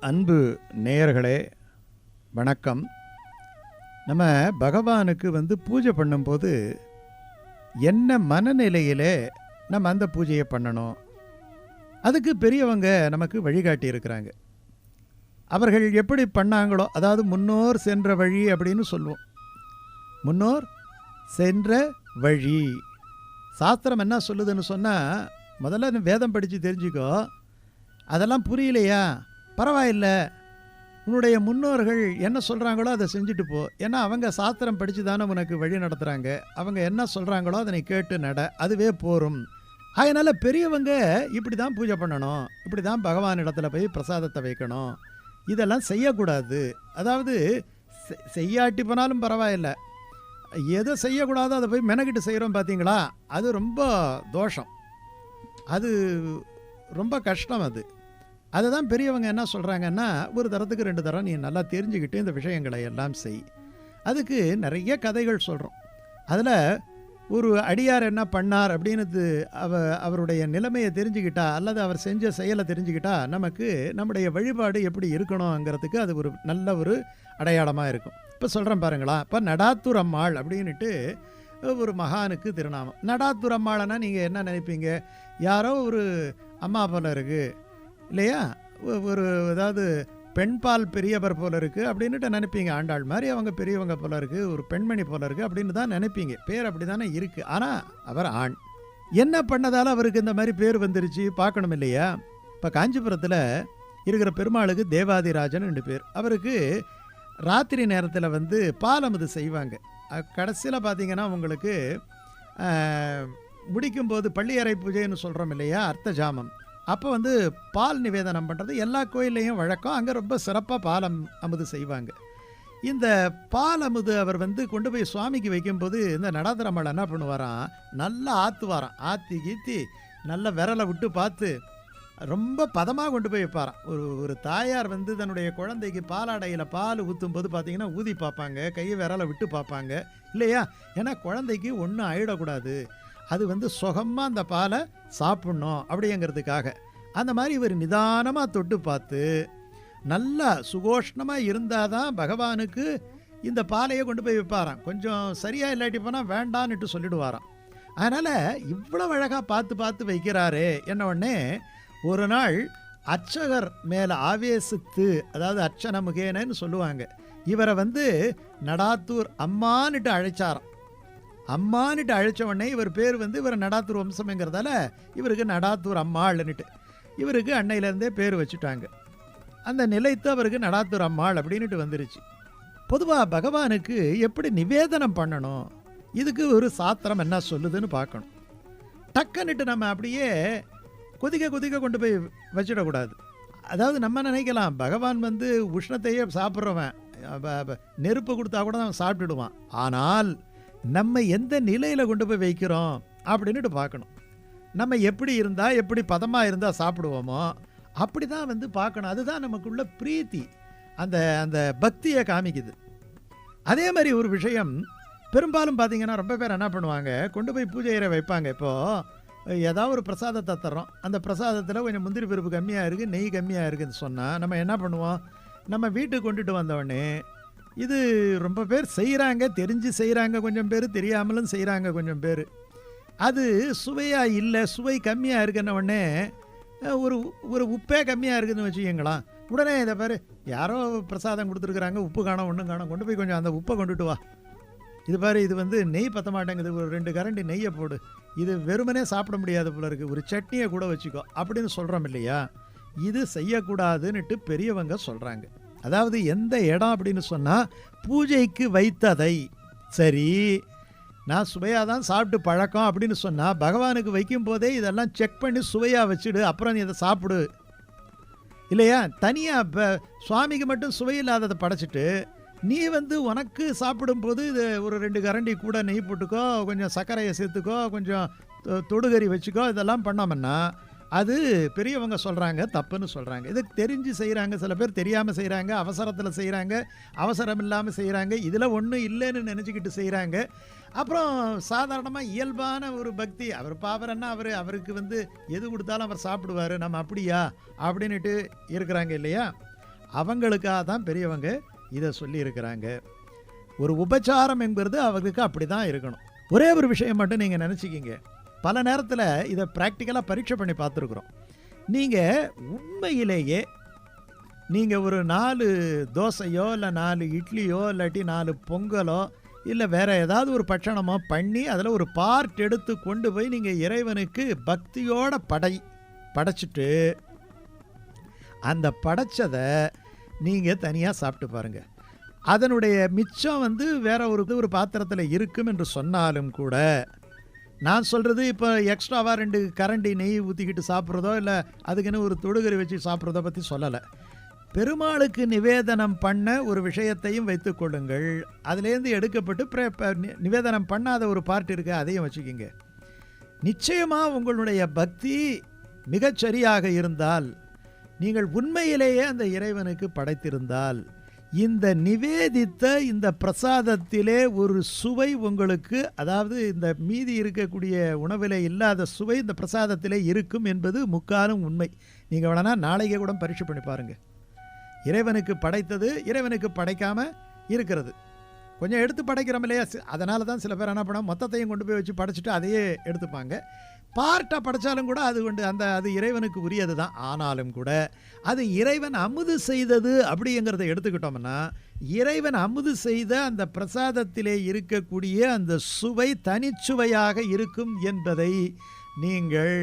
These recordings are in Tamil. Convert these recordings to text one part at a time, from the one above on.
அன்பு நேயர்களே வணக்கம். நம்ம பகவானுக்கு வந்து பூஜை பண்ணும்போது என்ன மனநிலையிலே நம்ம அந்த பூஜையை பண்ணணும்? அதுக்கு பெரியவங்க நமக்கு வழிகாட்டி இருக்கிறாங்க. அவர்கள் எப்படி பண்ணாங்களோ அதாவது முன்னோர் சென்ற வழி அப்படின்னு சொல்லுவோம். முன்னோர் சென்ற வழி. சாஸ்திரம் என்ன சொல்லுதுன்னு சொன்னால் முதல்ல வேதம் படித்து தெரிஞ்சுக்கோ. அதெல்லாம் புரியலையா? பரவாயில்ல. உன்னுடைய முன்னோர்கள் என்ன சொல்கிறாங்களோ அதை செஞ்சுட்டு போ. ஏன்னா அவங்க சாஸ்திரம் படித்து தானே உனக்கு வழி நடத்துகிறாங்க அவங்க என்ன சொல்கிறாங்களோ அதை நீ கேட்டு நட. அதுவே போரும். அதனால் பெரியவங்க இப்படி தான் பூஜை பண்ணணும். இப்படி தான் பகவான் இடத்துல போய் பிரசாதத்தை வைக்கணும். இதெல்லாம் செய்யக்கூடாது. அதாவது செ- செய்யாட்டி போனாலும் பரவாயில்ல. எதை செய்யக்கூடாதோ அதை போய் மெனக்கிட்டு செய்கிறோம் பார்த்தீங்களா அது ரொம்ப தோஷம். அது ரொம்ப கஷ்டம் அது. அதை தான் பெரியவங்க என்ன சொல்கிறாங்கன்னா ஒரு தரத்துக்கு ரெண்டு தரம் நீ நல்லா தெரிஞ்சுக்கிட்டு இந்த விஷயங்களை எல்லாம் செய். அதுக்கு நிறைய கதைகள் சொல்கிறோம் அதில் ஒரு அடியார் என்ன பண்ணார் அப்படின்னு அவ அவருடைய நிலைமையை தெரிஞ்சுக்கிட்டா அல்லது அவர் செஞ்ச செயலை தெரிஞ்சுக்கிட்டா நமக்கு நம்முடைய வழிபாடு எப்படி இருக்கணுங்கிறதுக்கு அது ஒரு நல்ல ஒரு அடையாளமாக இருக்கும். இப்போ சொல்கிறேன் பாருங்களா இப்போ நடாத்தூர் அம்மாள் அப்படின்னுட்டு ஒரு மகானுக்கு திருநாமம். நடாத்தூர் அம்மாளைனா நீங்கள் என்ன நினைப்பீங்க? யாரோ ஒரு அம்மா போல இருக்குது இல்லையா? ஒ- ஒரு ஏதாவது பெண்பால் பெரியவர் போல இருக்குது அப்படின்னுட்டு நினைப்பீங்க. ஆண்டாள் மாதிரி அவங்க பெரியவங்க போல இருக்குது ஒரு பெண்மணி போல இருக்குது அப்படின்னு தான் நினைப்பீங்க. பேர் அப்படி தானே இருக்குது ஆனால் அவர் ஆண். என்ன பண்ணதால் அவருக்கு இந்த மாதிரி பேர் வந்துருச்சு? பார்க்கணும் இல்லையா? இப்போ காஞ்சிபுரத்தில் இருக்கிற பெருமாளுக்கு தேவாதிராஜன் ரெண்டு பேர். அவருக்கு ராத்திரி நேரத்தில் வந்து பாலமுது செய்வாங்க. கடைசியில் பார்த்தீங்கன்னா உங்களுக்கு முடிக்கும்போது பள்ளியறை பூஜைன்னு சொல்கிறோம் இல்லையா? அர்த்த ஜாமம் அப்போ வந்து பால் நிவேதனம் பண்ணுறது எல்லா கோயில்லையும் வழக்கம். அங்கே ரொம்ப சிறப்பாக பால் அம் அமுது செய்வாங்க. இந்த பால் அமுது அவர் வந்து கொண்டு போய் சுவாமிக்கு வைக்கும்போது இந்த நடாதரம்மாள் என்ன பண்ணுவாராம்? நல்லா ஆற்றுவாராம் ஆற்றி கீத்தி நல்ல விரலை விட்டு பார்த்து ரொம்ப பதமாக கொண்டு போய் வைப்பாராம். ஒரு ஒரு தாயார் வந்து தன்னுடைய குழந்தைக்கு பாலாடையில் பால் ஊற்றும் போது பார்த்தீங்கன்னா ஊதி பார்ப்பாங்க. கையை விரலை விட்டு பார்ப்பாங்க. இல்லையா? ஏன்னா குழந்தைக்கு ஒன்றும் ஆயிடக்கூடாது. அது வந்து சுகமாக அந்த பாலை சாப்பிட்ணும் அப்படிங்கிறதுக்காக. அந்த மாதிரி இவர் நிதானமாக தொட்டு பார்த்து நல்லா சுகோஷ்ணமாக இருந்தால் தான் பகவானுக்கு இந்த பாலையை கொண்டு போய் விற்பாராம். கொஞ்சம் சரியாக இல்லாட்டி போனால் வேண்டான்னுட்டு சொல்லிடுவாராம். அதனால் இவ்வளோ அழகாக பார்த்து பார்த்து வைக்கிறாரே என்ன உடனே ஒரு நாள் அர்ச்சகர் மேலே ஆவேசித்து அதாவது அர்ச்சன முகேனன்னு சொல்லுவாங்க இவரை வந்து நடாத்தூர் அம்மான்னுட்டு அழைச்சாராம். அம்மானுட்டு அழைச்ச உடனே இவர் பேர் வந்து இவர் நடாத்தூர் வம்சம்ங்கிறதால இவருக்கு நடாத்தூர் அம்மாள்னுட்டு. இவருக்கு அன்னையிலேருந்தே பேர் வச்சுட்டாங்க. அந்த நிலைத்து அவருக்கு நடாத்தூர் அம்மாள் அப்படின்னுட்டு வந்துருச்சு. பொதுவாக பகவானுக்கு எப்படி நிவேதனம் பண்ணணும்? இதுக்கு ஒரு சாத்திரம் என்ன சொல்லுதுன்னு பார்க்கணும். டக்குன்னுட்டு நம்ம அப்படியே கொதிக்க கொதிக்க கொண்டு போய் வச்சிடக்கூடாது. அதாவது நம்ம நினைக்கலாம் பகவான் வந்து உஷ்ணத்தையே சாப்பிட்றவன் நெருப்பு கொடுத்தா கூட அவன் சாப்பிட்டுடுவான். ஆனால் நம்ம எந்த நிலையில் கொண்டு போய் வைக்கிறோம் அப்படின்னுட்டு பார்க்கணும். நம்ம எப்படி இருந்தால் எப்படி பதமாக இருந்தால் சாப்பிடுவோமோ அப்படி தான் வந்து பார்க்கணும். அதுதான் நமக்குள்ள பிரீத்தி. அந்த அந்த பக்தியை காமிக்குது. அதே மாதிரி ஒரு விஷயம் பெரும்பாலும் பார்த்தீங்கன்னா ரொம்ப பேர் என்ன பண்ணுவாங்க கொண்டு போய் பூஜை வைப்பாங்க. இப்போது ஏதாவது ஒரு பிரசாதத்தை தர்றோம். அந்த பிரசாதத்தில் கொஞ்சம் முந்திரி பருப்பு கம்மியாக இருக்குது நெய் கம்மியாக இருக்குதுன்னு சொன்னால் நம்ம என்ன பண்ணுவோம்? நம்ம வீட்டுக்கு கொண்டுட்டு வந்தோடனே இது ரொம்ப பேர் செய்கிறாங்க தெரிஞ்சு செய்கிறாங்க கொஞ்சம் பேர் தெரியாமலும் செய்கிறாங்க கொஞ்சம் பேர். அது சுவையாக இல்லை சுவை கம்மியாக இருக்குன்ன உடனே ஒரு ஒரு உப்பே கம்மியாக இருக்குதுன்னு வச்சுக்கோங்களேன். உடனே இதை பாரு யாரோ பிரசாதம் கொடுத்துருக்குறாங்க உப்பு காணோம் ஒன்றும் காணோம் கொண்டு போய் கொஞ்சம் அந்த உப்பை கொண்டுட்டு வா. இது பாரு இது வந்து நெய் பத்த மாட்டேங்குது ஒரு ரெண்டு கரண்டி நெய்யை போடு. இது வெறுமனே சாப்பிட முடியாது போல இருக்குது ஒரு சட்னியை கூட வச்சுக்கோ அப்படின்னு சொல்கிறோம் இல்லையா? இது செய்யக்கூடாதுன்னுட்டு பெரியவங்க சொல்கிறாங்க அதாவது எந்த இடம் அப்படின்னு சொன்னால் பூஜைக்கு வைத்ததை. சரி நான் சுவையாக தான் சாப்பிட்டு பழக்கம் அப்படின்னு சொன்னால் பகவானுக்கு வைக்கும் போதே இதெல்லாம் செக் பண்ணி சுவையாக வச்சுடு அப்புறம் நீ இதை சாப்பிடு. இல்லையா? தனியாக இப்போ சுவாமிக்கு மட்டும் சுவையில்லாததை படைச்சிட்டு நீ வந்து உனக்கு சாப்பிடும்போது இது ஒரு ரெண்டு கரண்டி கூட நெய் போட்டுக்கோ கொஞ்சம் சர்க்கரையை சேர்த்துக்கோ கொஞ்சம் தொ- தொடுகறி வச்சுக்கோ இதெல்லாம் பண்ணோம்னா அது பெரியவங்க சொல்கிறாங்க தப்புன்னு சொல்கிறாங்க இது தெரிஞ்சு செய்கிறாங்க சில பேர் தெரியாமல் செய்கிறாங்க அவசரத்தில் செய்கிறாங்க அவசரம் இல்லாமல் செய்கிறாங்க இதில் ஒன்றும் இல்லைன்னு நினச்சிக்கிட்டு செய்கிறாங்க அப்புறம் சாதாரணமாக இயல்பான ஒரு பக்தி அவர் பாவரன்னா அவர் அவருக்கு வந்து எது கொடுத்தாலும் அவர் சாப்பிடுவார் நம்ம அப்படியா? அப்படின்னுட்டு இருக்கிறாங்க இல்லையா? அவங்களுக்காக தான் பெரியவங்க இதை சொல்லியிருக்கிறாங்க. ஒரு உபச்சாரம் என்பது அவருக்கு அப்படி தான் இருக்கணும். ஒரே ஒரு விஷயம் மட்டும் நீங்கள் நினச்சிக்கிங்க. பல நேரத்தில் இதை ப்ராக்டிக்கலாக பரீட்சை பண்ணி பார்த்துருக்குறோம். நீங்கள் உண்மையிலேயே நீங்கள் ஒரு நாலு தோசையோ இல்லை நாலு இட்லியோ இல்லாட்டி நாலு பொங்கலோ இல்லை வேற ஏதாவது ஒரு பட்சணமோ பண்ணி அதில் ஒரு பார்ட் எடுத்து கொண்டு போய் நீங்கள் இறைவனுக்கு பக்தியோட படை படைச்சிட்டு அந்த படைச்சதை நீங்கள் தனியாக சாப்பிட்டு பாருங்கள் அதனுடைய மிச்சம் வந்து வேற ஒரு ஒரு பாத்திரத்தில் இருக்கும் என்று சொன்னாலும் கூட நான் சொல்கிறது இப்போ எக்ஸ்ட்ராவாக ரெண்டு கரண்டி நெய் ஊற்றிக்கிட்டு சாப்பிட்றதோ இல்லை அதுக்குன்னு ஒரு தொடுகறி வச்சு சாப்பிட்றதோ பற்றி சொல்லலை. பெருமாளுக்கு நிவேதனம் பண்ண ஒரு விஷயத்தையும் வைத்து கொள்ளுங்கள். அதுலேருந்து எடுக்கப்பட்டு பிர- நிவேதனம் பண்ணாத ஒரு பார்ட் இருக்குது அதையும் வச்சுக்கிங்க. நிச்சயமாக உங்களுடைய பக்தி மிகச்சரியாக இருந்தால் நீங்கள் உண்மையிலேயே அந்த இறைவனுக்கு படைத்திருந்தால் இந்த நிவேதித்த இந்த பிரசாதத்திலே ஒரு சுவை உங்களுக்கு அதாவது இந்த மீதி இருக்கக்கூடிய உணவிலே இல்லாத சுவை இந்த பிரசாதத்திலே இருக்கும் என்பது முக்காலும் உண்மை. நீங்கள் வேணா நாளைக்கே கூட பரிசு பண்ணி பாருங்கள் இறைவனுக்கு படைத்தது இறைவனுக்கு படைக்காமல் இருக்கிறது. கொஞ்சம் எடுத்து படைக்கிறோம் இல்லையா? அதனால தான் சில பேர் என்ன பண்ண மொத்தத்தையும் கொண்டு போய் வச்சு படைச்சிட்டு அதையே எடுத்துப்பாங்க. பார்ட்டாக படைச்சாலும் கூட அது கொண்டு அந்த அது இறைவனுக்கு உரியது தான். ஆனாலும் கூட அது இறைவன் அமுது செய்தது அப்படிங்கிறத எடுத்துக்கிட்டோம்னா இறைவன் அமுது செய்த அந்த பிரசாதத்திலே இருக்கக்கூடிய அந்த சுவை தனிச்சுவையாக இருக்கும் என்பதை நீங்கள்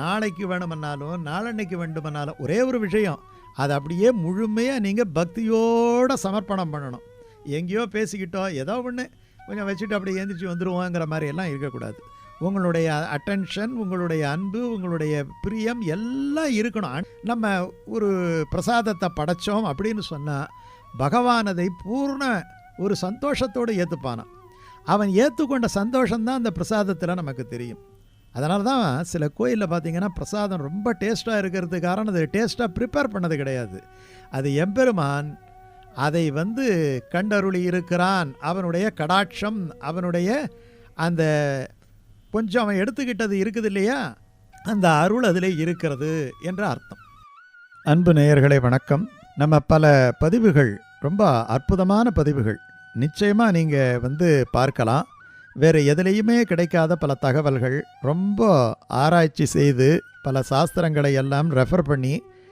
நாளைக்கு வேணுமென்னாலும் நாளன்னைக்கு வேண்டுமென்னாலும் ஒரே ஒரு விஷயம் அதை அப்படியே முழுமையாக நீங்கள் பக்தியோடு சமர்ப்பணம் பண்ணணும். எங்கேயோ பேசிக்கிட்டோம் ஏதோ ஒன்று கொஞ்சம் வச்சுட்டு அப்படியே ஏந்திரிச்சு வந்துடுவோங்கிற மாதிரி எல்லாம் இருக்கக்கூடாது. உங்களுடைய அட்டென்ஷன் உங்களுடைய அன்பு உங்களுடைய பிரியம் எல்லாம் இருக்கணும். நம்ம ஒரு பிரசாதத்தை படைச்சோம் அப்படின்னு சொன்னால் பகவானதை பூர்ண ஒரு சந்தோஷத்தோடு ஏற்றுப்பானான் அவன் ஏற்றுக்கொண்ட சந்தோஷம்தான் அந்த பிரசாதத்தில் நமக்கு தெரியும். அதனால தான் சில கோயிலில் பார்த்திங்கன்னா பிரசாதம் ரொம்ப டேஸ்ட்டாக இருக்கிறதுக்காரன் காரணம் அது டேஸ்ட்டாக ப்ரிப்பேர் பண்ணது கிடையாது. அது எம்பெருமான் அதை வந்து கண்டருளி இருக்கிறான். அவனுடைய கடாட்சம் அவனுடைய அந்த கொஞ்சம் அவன் எடுத்துக்கிட்டது இருக்குது இல்லையா? அந்த அருள் அதில் இருக்கிறது என்ற அர்த்தம். அன்பு நேயர்களே வணக்கம். நம்ம பல பதிவுகள் ரொம்ப அற்புதமான பதிவுகள். நிச்சயமாக நீங்கள் வந்து பார்க்கலாம். வேறு எதுலேயுமே கிடைக்காத பல தகவல்கள் ரொம்ப ஆராய்ச்சி செய்து பல சாஸ்திரங்களை எல்லாம் ரெஃபர் பண்ணி